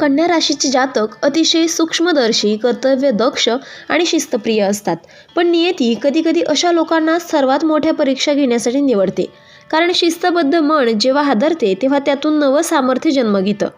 कन्या राशीचे जातक अतिशय सूक्ष्मदर्शी कर्तव्यदक्ष आणि शिस्तप्रिय असतात. पण नियती कधीकधी अशा लोकांना सर्वात मोठ्या परीक्षा घेण्यासाठी निवडते. कारण शिस्तबद्ध मन जेव्हा हादरते तेव्हा त्यातून नवं सामर्थ्य जन्म घेतं.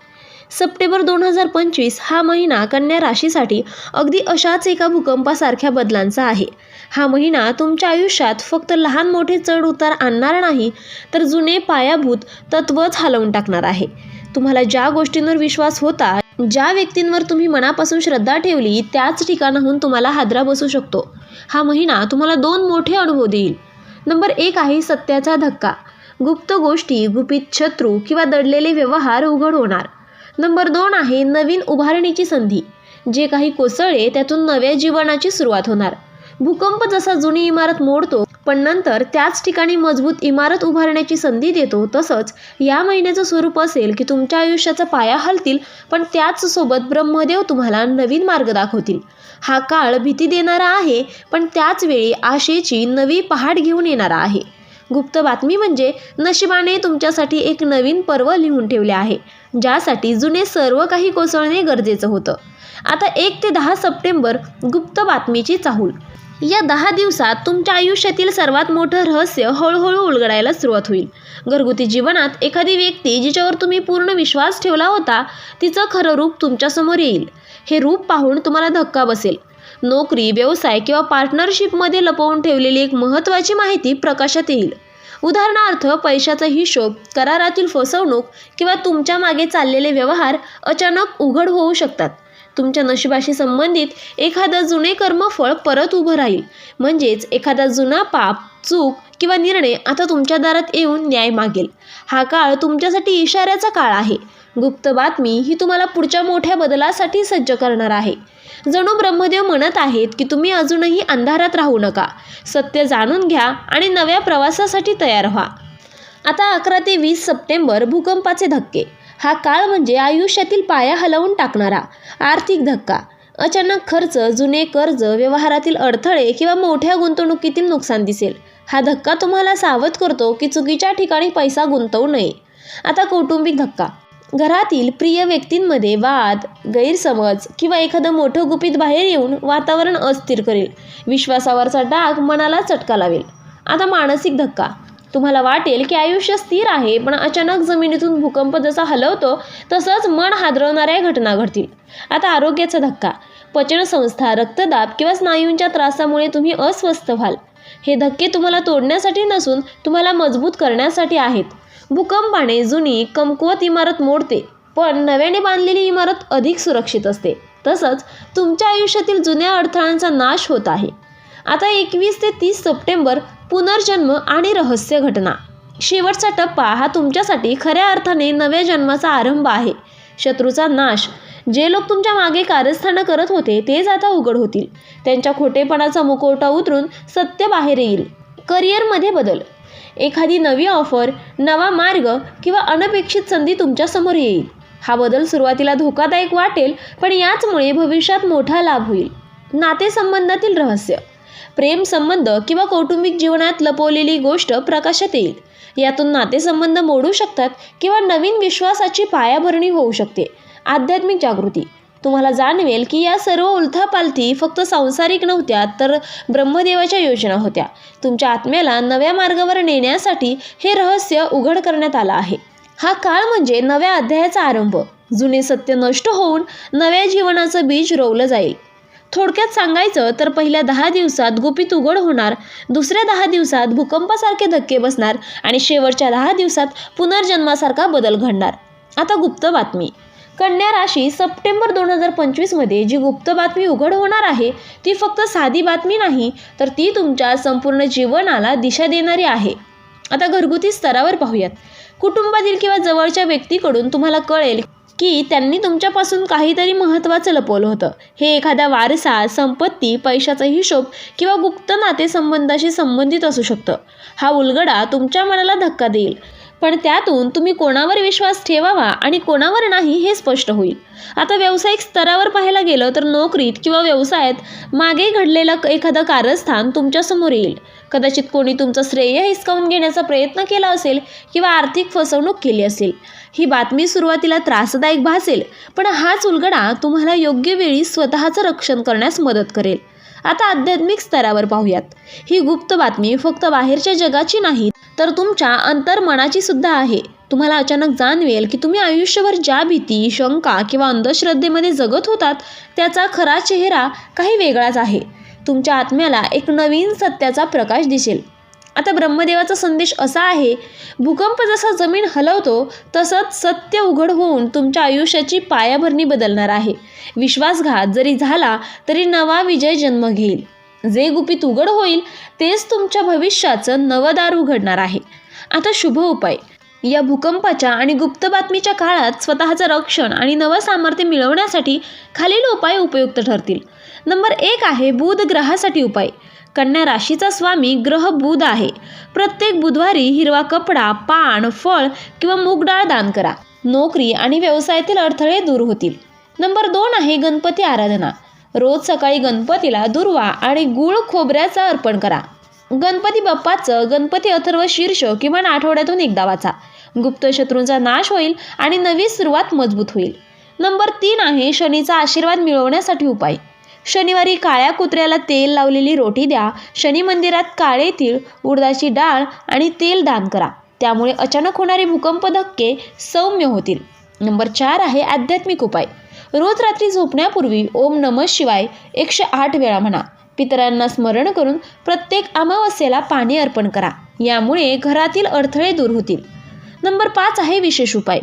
सप्टेंबर दोन हजार पंचवीस हा महिना कन्या राशीसाठी अगदी अशाच एका भूकंपासारख्या बदलांचा आहे. हा महिना तुमच्या आयुष्यात फक्त लहान मोठे चढ उतार आणणार नाही तर जुने पायाभूत तत्वच हलवून टाकणार आहे. तुम्हाला ज्या गोष्टींवर विश्वास होता ज्या व्यक्तींवर तुम्ही मनापासून श्रद्धा ठेवली त्याच ठिकाणाहून तुम्हाला हादरा बसू शकतो. हा महिना तुम्हाला दोन मोठे अनुभव देईल. नंबर एक आहे सत्याचा धक्का. गुप्त गोष्टी गुपित शत्रू किंवा दडलेले व्यवहार उघड होणार. नंबर दोन आहे नवीन उभारणीची संधी. जे काही कोसळले त्यातून नव्या जीवनाची सुरुवात होणार. भूकंप जसा जुनी इमारत मोडतो पण नंतर त्याच ठिकाणी मजबूत इमारत उभारण्याची संधी देतो तसंच या महिन्याचं स्वरूप असेल की तुमच्या आयुष्याचा पाया हलतील पण त्याच सोबत ब्रह्मदेव तुम्हाला नवीन मार्ग दाखवतील. हा काळ भीती देणारा आहे पण त्याच वेळी आशेची नवी पहाट घेऊन येणारा आहे. गुप्त बातमी म्हणजे नशिबाने तुमच्यासाठी एक नवीन पर्व लिहून ठेवले आहे ज्यासाठी जुने सर्व काही कोसळणे गरजेचं होतं. आता एक ते दहा सप्टेंबर गुप्त बातमीची चाहूल. या दहा दिवसात तुमच्या आयुष्यातील सर्वात मोठं रहस्य हळूहळू उलगडायला सुरुवात होईल. घरगुती जीवनात एखादी व्यक्ती जिच्यावर तुम्ही पूर्ण विश्वास ठेवला होता तिचं खरं रूप तुमच्यासमोर येईल. हे रूप पाहून तुम्हाला धक्का बसेल. नोकरी व्यवसाय किंवा पार्टनरशिपमध्ये लपवून ठेवलेली एक महत्त्वाची माहिती प्रकाशात येईल. उदाहरणार्थ पैशाचा हिशोब करारातील फसवणूक किंवा तुमच्या मागे चाललेले व्यवहार अचानक उघड होऊ शकतात. तुमच्या नशिबाशी संबंधित एखादं जुने कर्मफळ परत उभं राहील. म्हणजेच एखादा जुना पाप चूक किंवा निर्णय आता तुमच्या दारात येऊन न्याय मागेल. हा काळ तुमच्यासाठी इशाऱ्याचा काळ आहे. गुप्त बातमी ही तुम्हाला पुढच्या मोठ्या बदलासाठी सज्ज करणार आहे. जणू ब्रह्मदेव म्हणत आहेत की तुम्ही अजूनही अंधारात राहू नका. सत्य जाणून घ्या आणि नव्या प्रवासासाठी तयार व्हा. आता अकरा ते वीस सप्टेंबर भूकंपाचे धक्के. हा काळ म्हणजे आयुष्यातील पाया हलवून टाकणारा आर्थिक धक्का. अचानक खर्च जुने कर्ज व्यवहारातील अडथळे किंवा मोठ्या गुंतवणुकीतील नुकसान दिसेल. हा धक्का तुम्हाला सावध करतो की चुकीच्या ठिकाणी पैसा गुंतवू नये. आता कौटुंबिक धक्का. घरातील प्रिय व्यक्तींमध्ये वाद गैरसमज किंवा एखादं मोठं गुपित बाहेर येऊन वातावरण अस्थिर करेल. विश्वासावरचा डाग मनाला चटका लावेल. आता मानसिक धक्का. तुम्हाला वाटेल की आयुष्य स्थिर आहे पण अचानक जमिनीतून भूकंप जसा हलवतो तसंच मन हादरवणाऱ्या घटना घडतील. आता आरोग्याचा धक्का. पचनसंस्था रक्तदाब किंवा स्नायूंच्या त्रासामुळे तुम्ही अस्वस्थ व्हाल. हे धक्के तुम्हाला तोडण्यासाठी नसून तुम्हाला मजबूत करण्यासाठी आहेत. भूकंपाने जुनी कमकुवत इमारत मोडते पण नव्याने बांधलेली इमारत अधिक सुरक्षित असते. तसंच तुमच्या आयुष्यातील जुन्या अडथळ्यांचा नाश होत आहे. आता एकवीस ते तीस सप्टेंबर पुनर्जन्म आणि रहस्य घटना. शेवटचा टप्पा हा तुमच्यासाठी खऱ्या अर्थाने नव्या जन्माचा आरंभ आहे. शत्रूचा नाश. जे लोक तुमच्या मागे कारस्थानं करत होते तेच आता उघड होतील. त्यांच्या खोटेपणाचा मुखवटा उतरून सत्य बाहेर येईल. करिअरमध्ये बदल. एखादी नवी ऑफर नवा मार्ग किंवा अनपेक्षित संधी तुमच्यासमोर येईल. हा बदल सुरुवातीला धोकादायक वाटेल पण याचमुळे भविष्यात मोठा लाभ होईल. नातेसंबंधातील रहस्य. प्रेम संबंध किंवा कौटुंबिक जीवनात लपवलेली गोष्ट प्रकाशात येईल. यातून नातेसंबंध मोडू शकतात किंवा नवीन विश्वासाची पायाभरणी होऊ शकते. आध्यात्मिक जागृती. तुम्हाला जाणवेल की या सर्व उलथापालथी फक्त सांसारिक नव्हत्या तर ब्रह्मदेवाच्या योजना होत्या. तुमच्या आत्म्याला नव्या मार्गावर नेण्यासाठी हे रहस्य उघड करण्यात आलं आहे. हा काळ म्हणजे नव्या अध्यायाचा आरंभ. जुने सत्य नष्ट होऊन नव्या जीवनाचं बीज रोवलं जाईल. थोडक्यात सांगायचं तर पहिल्या दहा दिवसात गुपित उघड होणार दुसऱ्या दहा दिवसात भूकंपासारखे धक्के बसणार आणि शेवटच्या दहा दिवसात पुनर्जन्मासारखा बदल घडणार. आता गुप्त बातमी. कन्या राशी सप्टेंबर दोन हजार पंचवीसमध्ये जी गुप्त बातमी उघड होणार आहे ती फक्त साधी बातमी नाही तर ती तुमच्या संपूर्ण जीवनाला दिशा देणारी आहे. आता घरगुती स्तरावर पाहूयात. कुटुंबातील किंवा जवळच्या व्यक्तीकडून तुम्हाला कळेल की त्यांनी तुमच्यापासून काहीतरी महत्त्वाचं लपवलं होतं. हे एखादा वारसा संपत्ती पैशाचा हिशोब किंवा गुप्त नातेसंबंधाशी संबंधित असू शकतं. हा उलगडा तुमच्या मनाला धक्का देईल. पण त्यातून तुम्ही कोणावर विश्वास ठेवावा आणि कोणावर नाही हे स्पष्ट होईल. आता व्यावसायिक स्तरावर पाहायला गेलं तर नोकरीत किंवा व्यवसायात मागे घडलेलं एखादं कारस्थान तुमच्यासमोर येईल. कदाचित कोणी तुमचं श्रेय हिसकावून घेण्याचा प्रयत्न केला असेल किंवा आर्थिक फसवणूक केली असेल. ही बातमी सुरुवातीला त्रासदायक भासेल पण हाच उलगडा तुम्हाला योग्य वेळी स्वतःचं रक्षण करण्यास मदत करेल. आता आध्यात्मिक स्तरावर पाहूयात. ही गुप्त बातमी फक्त बाहेरच्या जगाची नाही तर तुमच्या अंतर्मनाची सुद्धा आहे. तुम्हाला अचानक जाणवेल की तुम्ही आयुष्यभर ज्या भीती शंका किंवा अंधश्रद्धेमध्ये जगत होतात त्याचा खरा चेहरा काही वेगळाच आहे. तुमच्या आत्म्याला एक नवीन सत्याचा प्रकाश दिसेल. आता ब्रह्मदेवाचा संदेश असा आहे भूकंप जसा जमीन हलवतो तसंच सत्य उघड होऊन तुमच्या आयुष्याची पायाभरणी बदलणार आहे. विश्वासघात जरी झाला तरी नवा विजय जन्म घेईल. जे गुपित उघड होईल तेच तुमच्या भविष्याचं नवदार उघडणार आहे. आता शुभ उपाय. या भूकंपाच्या आणि गुप्त बातमीच्या काळात स्वतःचं रक्षण आणि नवं सामर्थ्य मिळवण्यासाठी खालील उपाय उपयुक्त ठरतील. नंबर एक आहे बुध ग्रहासाठी उपाय. कन्या राशीचा स्वामी ग्रह बुध आहे. प्रत्येक बुधवारी हिरवा कपडा पान फळ किंवा मूग डाळ दान करा. नोकरी आणि व्यवसायातील अडथळे दूर होतील. नंबर दोन आहे गणपती आराधना. रोज सकाळी गणपतीला दुर्वा आणि गुळ खोबऱ्याचा अर्पण करा. गणपती बाप्पाचं गणपती अथर्व शीर्ष किमान आठवड्यातून एकदा वाचा. गुप्त शत्रूंचा नाश होईल आणि नवी सुरुवात मजबूत होईल. नंबर तीन आहे शनीचा आशीर्वाद मिळवण्यासाठी उपाय. शनिवारी काळ्या कुत्र्याला तेल लावलेली रोटी द्या. शनी मंदिरात काळे तीळ उडदाची डाळ आणि तेल दान करा. त्यामुळे अचानक होणारे भूकंप धक्के सौम्य होतील. नंबर चार आहे आध्यात्मिक उपाय. रोज रात्री झोपण्यापूर्वी ओम नमः शिवाय एकशे आठ वेळा म्हणा. पितरांना स्मरण करून प्रत्येक अमावस्येला पाणी अर्पण करा. यामुळे घरातील अडथळे दूर होतील. नंबर पाच आहे विशेष उपाय.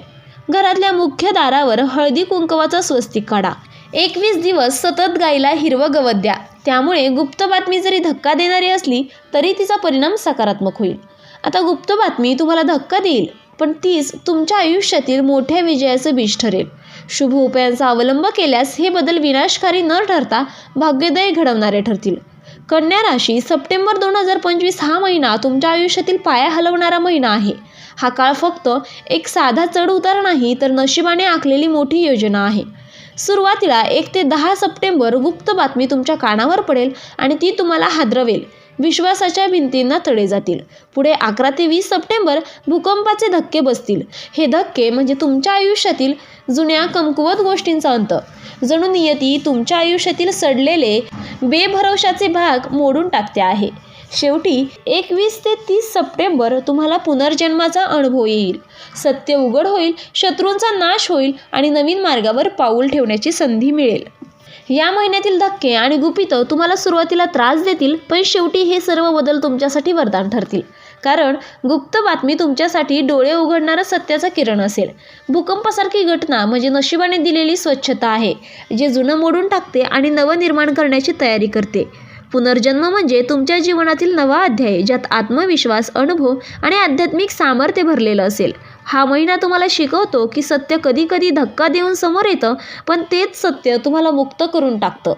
घरातल्या मुख्य दारावर हळदी कुंकवाचा स्वस्तिक काढा. एकवीस दिवस सतत गायीला हिरवं गवत द्या. त्यामुळे गुप्त बातमी जरी धक्का देणारी असली तरी तिचा परिणाम सकारात्मक होईल. आता गुप्त बातमी तुम्हाला धक्का देईल पण तीच तुमच्या आयुष्यातील मोठ्या विजयाचं बीज ठरेल. शुभ उपायांचा अवलंब केल्यास हे बदल विनाशकारी न ठरता भाग्योदय घडवणारे ठरतील. कन्या राशी सप्टेंबर दोन हजार पंचवीस हा महिना तुमच्या आयुष्यातील पाया हलवणारा महिना आहे. हा काळ फक्त एक साधा चढ उतार नाही तर नशिबाने आखलेली मोठी योजना आहे. सुरुवातीला एक ते दहा सप्टेंबर गुप्त बातमी तुमच्या कानावर पडेल आणि ती तुम्हाला हादरवेल. विश्वासाच्या भिंतींना तडे जातील. पुढे अकरा ते वीस सप्टेंबर भूकंपाचे धक्के बसतील. हे धक्के म्हणजे तुमच्या आयुष्यातील जुन्या कमकुवत गोष्टींचा अंत. जणू नियती तुमच्या आयुष्यातील सडलेले बेभरवशाचे भाग मोडून टाकते आहे. शेवटी एकवीस ते तीस सप्टेंबर तुम्हाला पुनर्जन्माचा अनुभव येईल. सत्य उघड होईल शत्रूंचा नाश होईल आणि नवीन मार्गावर पाऊल ठेवण्याची संधी मिळेल. या महिन्यातील धक्के आणि गुपितं तुम्हाला सुरुवातीला त्रास देतील पण शेवटी हे सर्व बदल तुमच्यासाठी वरदान ठरतील. कारण गुप्त बातमी तुमच्यासाठी डोळे उघडणारा सत्याचा किरण असेल. भूकंपासारखी घटना म्हणजे नशिबाने दिलेली स्वच्छता आहे जे जुनं मोडून टाकते आणि नवं निर्माण करण्याची तयारी करते. पुनर्जन्म म्हणजे तुमच्या जीवनातील नवा अध्याय ज्यात आत्मविश्वास अनुभव आणि आध्यात्मिक सामर्थ्य भरलेलं असेल. हा महिना तुम्हाला शिकवतो की सत्य कधी कधी धक्का देऊन समोर येतं पण तेच सत्य तुम्हाला मुक्त करून टाकतं.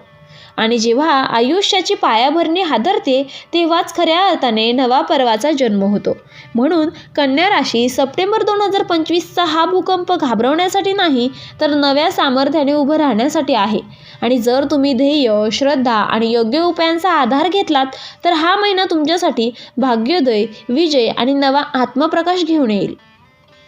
आणि जेव्हा आयुष्याची पायाभरणी हादरते तेव्हाच खऱ्या अर्थाने नवा पर्वाचा जन्म होतो. म्हणून कन्या राशी सप्टेंबर दोन हजार पंचवीसचा हा भूकंप घाबरवण्यासाठी नाही तर नव्या सामर्थ्याने उभं राहण्यासाठी आहे. आणि जर तुम्ही ध्येय श्रद्धा आणि योग्य उपायांचा आधार घेतलात तर हा महिना तुमच्यासाठी भाग्योदय विजय आणि नवा आत्मप्रकाश घेऊन येईल.